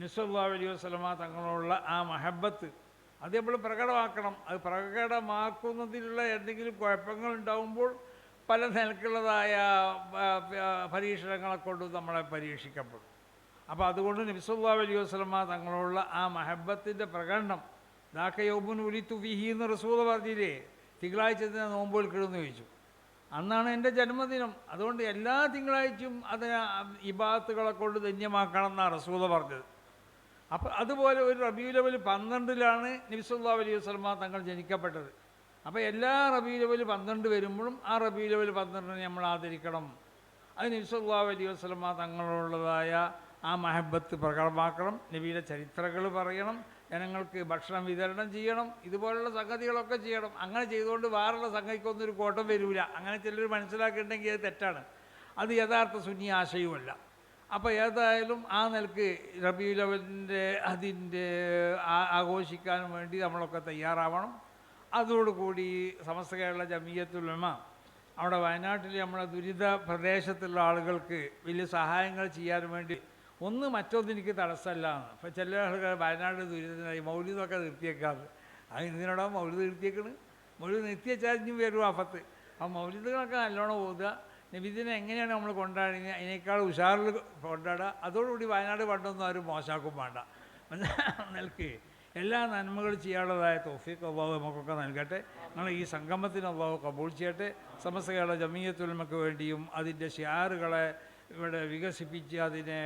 നിസ്വല്ലാ അലൈഹി വസ്ലമ തങ്ങളോടുള്ള ആ മഹബത്ത്. അത് നമ്മൾ പ്രകടമാക്കണം. അത് പ്രകടമാക്കുന്നതിലുള്ള എന്തെങ്കിലും കുഴപ്പങ്ങൾ ഉണ്ടാകുമ്പോൾ പല നിലക്കുള്ളതായ പരീക്ഷണങ്ങളെ കൊണ്ട് നമ്മളെ പരീക്ഷിക്കപ്പെടും. അപ്പോൾ അതുകൊണ്ട് നബിസുല്ലാ അലൈഹി വസ്ലമ തങ്ങളോടുള്ള ആ മഹബത്തിന്റെ പ്രകടനം ദാക്ക യൗബുൻ ഉലി തുവിഹി എന്ന് റസൂൽ പറഞ്ഞില്ലേ? തിങ്കളാഴ്ച തന്നെ നോമ്പോൾ കിടന്നു ചോദിച്ചു. അന്നാണ് എന്റെ ജന്മദിനം. അതുകൊണ്ട് എല്ലാ തിങ്കളാഴ്ചയും അതിനെ ഇബാത്തുകളെ കൊണ്ട് ധന്യമാക്കണം എന്നാണ് റസൂല പറഞ്ഞത്. അപ്പോൾ അതുപോലെ ഒരു റബിയു ലെവൽ പന്ത്രണ്ടിലാണ് നബിസുല്ലാ അലൈഹി വസ്ലമ തങ്ങൾ ജനിക്കപ്പെട്ടത്. അപ്പോൾ എല്ലാ റബിയു ലെവൽ പന്ത്രണ്ട് വരുമ്പോഴും ആ റബിയു ലെവൽ പന്ത്രണ്ടിനെ നമ്മൾ ആദരിക്കണം. അത് നബിസുല്ലാ അലൈഹി വസ്ലമ തങ്ങളുള്ളതായ ആ മഹബത്ത് പ്രകടമാക്കണം. നബിയുടെ ചരിത്രങ്ങൾ പറയണം. ജനങ്ങൾക്ക് ഭക്ഷണം വിതരണം ചെയ്യണം. ഇതുപോലുള്ള സംഗതികളൊക്കെ ചെയ്യണം. അങ്ങനെ ചെയ്തുകൊണ്ട് വേറുള്ള സംഗതിക്കൊന്നും ഒരു കോട്ടം വരില്ല അങ്ങനെ ചിലർ മനസ്സിലാക്കിയിട്ടുണ്ടെങ്കിൽ അത് തെറ്റാണ്. അത് യഥാർത്ഥ സുന്നി ആശയവുമല്ല. അപ്പോൾ ഏതായാലും ആ നിലയ്ക്ക് റബിയുൽ ലവലിന്റെ അതിന്റെ ആഘോഷിക്കാൻ വേണ്ടി നമ്മളൊക്കെ തയ്യാറാവണം. അതോടുകൂടി സമസ്ത കേരള ജമീയത്തുലമ അവിടെ വയനാട്ടിൽ നമ്മളെ ദുരിത പ്രദേശത്തുള്ള ആളുകൾക്ക് വലിയ സഹായങ്ങൾ ചെയ്യാൻ വേണ്ടി ഒന്ന് മറ്റൊന്നും എനിക്ക് തടസ്സമല്ലാന്ന് ഇപ്പോൾ ചില ആളുകൾ വയനാട് ദുരിതമായി മൗലിതൊക്കെ നിർത്തിയേക്കാറ് അത് ഇതിനോടാ മൗലിത് നിർത്തിയേക്കണ്? മൗലിത് നിർത്തിയച്ചാൽ ഇനി വരും ആഫത്ത് ആ മൗലിദുകളൊക്കെ നല്ലോണം ഓതുക. നബിദിനെ എങ്ങനെയാണ് നമ്മൾ കൊണ്ടാടുന്നത് അതിനേക്കാൾ ഉഷാറിൽ കൊണ്ടാടുക അതോടുകൂടി വയനാട് പണ്ടൊന്നും ആരും മോശമാക്കും വേണ്ട. നൽകി എല്ലാ നന്മകളും ചെയ്യാനുള്ളതായ തോഫിക്ക് അള്ളാഹു നമുക്കൊക്കെ നൽകട്ടെ. നമ്മൾ ഈ സംഗമത്തിന് അള്ളാഹു കബൂൾ ചെയ്യട്ടെ. സമസ്തകളുടെ ജമീയത്തുൽമക്ക് വേണ്ടിയും അതിന്റെ ഷിയാറുകളെ ഇവിടെ വികസിപ്പിച്ച് അതിനെ